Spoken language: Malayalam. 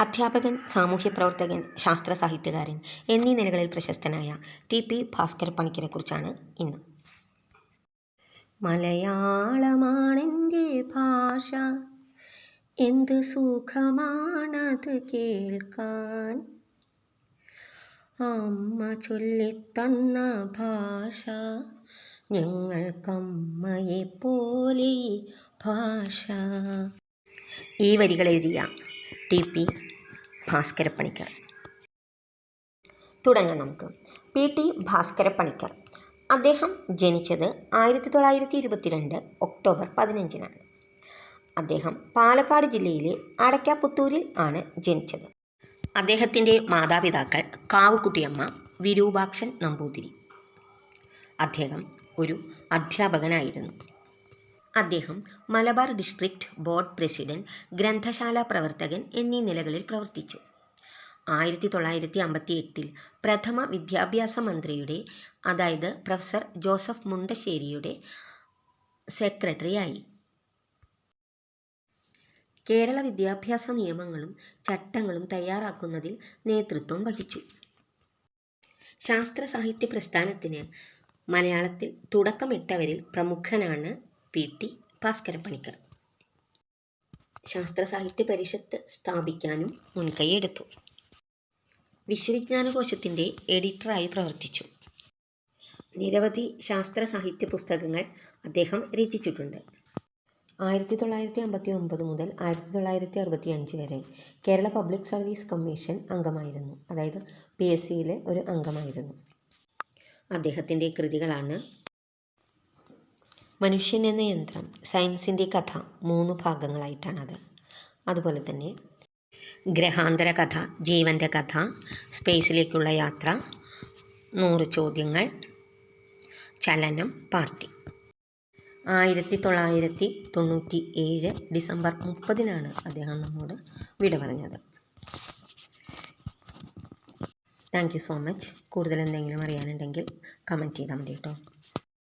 അധ്യാപകൻ സാമൂഹ്യ പ്രവർത്തകൻ ശാസ്ത്ര സാഹിത്യകാരൻ എന്നീ നിലകളിൽ പ്രശസ്തനായ ടി പി ഭാസ്കര പണിക്കരെക്കുറിച്ചാണ് ഇന്ന്. മലയാളമാണെന്റെ ഭാഷ എന്ത് സുഖമാണത് കേൾക്കാൻ? അമ്മ ചൊല്ലിത്തന്ന ഭാഷ ഞങ്ങൾക്കമ്മയെ പോലെ ഭാഷ. ഈ വരികൾ എഴുതിയ ടി പി ഭാസ്കരപ്പണിക്കർ. തുടങ്ങാം നമുക്ക്. P T Bhaskarapanicker. അദ്ദേഹം ജനിച്ചത് ആയിരത്തി തൊള്ളായിരത്തി ഇരുപത്തിരണ്ട് ഒക്ടോബർ പതിനഞ്ചിനാണ്. അദ്ദേഹം പാലക്കാട് ജില്ലയിലെ അടയ്ക്കാപുത്തൂരിൽ ആണ് ജനിച്ചത്. അദ്ദേഹത്തിന്റെ മാതാപിതാക്കൾ കാവുക്കുട്ടിയമ്മ വിരൂപാക്ഷൻ നമ്പൂതിരി. അദ്ദേഹം ഒരു അധ്യാപകനായിരുന്നു. അദ്ദേഹം മലബാർ ഡിസ്ട്രിക്റ്റ് ബോർഡ് പ്രസിഡന്റ് ഗ്രന്ഥശാല പ്രവർത്തകൻ എന്നീ നിലകളിൽ പ്രവർത്തിച്ചു. ആയിരത്തി തൊള്ളായിരത്തി അമ്പത്തി എട്ടിൽ പ്രഥമ വിദ്യാഭ്യാസ മന്ത്രിയുടെ അതായത് പ്രൊഫസർ ജോസഫ് മുണ്ടശ്ശേരിയുടെ സെക്രട്ടറിയായി. കേരള വിദ്യാഭ്യാസ നിയമങ്ങളും ചട്ടങ്ങളും തയ്യാറാക്കുന്നതിൽ നേതൃത്വം വഹിച്ചു. ശാസ്ത്ര സാഹിത്യ പ്രസ്ഥാനത്തിന് മലയാളത്തിൽ തുടക്കമിട്ടവരിൽ പ്രമുഖനാണ് പി. ടി. ഭാസ്കരപ്പണിക്കർ ശാസ്ത്ര സാഹിത്യ പരിഷത്ത് സ്ഥാപിക്കാനും മുൻകൈയെടുത്തു. വിശ്വവിജ്ഞാനകോശത്തിന്റെ എഡിറ്ററായി പ്രവർത്തിച്ചു. നിരവധി ശാസ്ത്ര സാഹിത്യ പുസ്തകങ്ങൾ അദ്ദേഹം രചിച്ചിട്ടുണ്ട്. ആയിരത്തി തൊള്ളായിരത്തി അമ്പത്തി ഒമ്പത് മുതൽ ആയിരത്തി തൊള്ളായിരത്തി അറുപത്തി അഞ്ച് വരെ കേരള പബ്ലിക് സർവീസ് കമ്മീഷൻ അംഗമായിരുന്നു. അതായത് പി. എസ്. സിയിലെ ഒരു അംഗമായിരുന്നു. അദ്ദേഹത്തിന്റെ കൃതികളാണ് മനുഷ്യൻ എന്ന യന്ത്രം സയൻസിന്റെ കഥ മൂന്ന് ഭാഗങ്ങളായിട്ടാണത്. അതുപോലെ തന്നെ ഗ്രഹാന്തര കഥ ജീവന്റെ കഥ സ്പേസിലേക്കുള്ള യാത്ര നൂറ് ചോദ്യങ്ങൾ ചലനം പാർട്ടി. ആയിരത്തി തൊള്ളായിരത്തി തൊണ്ണൂറ്റി ഏഴ് ഡിസംബർ മുപ്പതിനാണ് അദ്ദേഹം നമ്മോട് വിട പറഞ്ഞത്. Thank you so much. കൂടുതൽ എന്തെങ്കിലും അറിയാനുണ്ടെങ്കിൽ കമന്റ് ചെയ്താൽ മതി കേട്ടോ.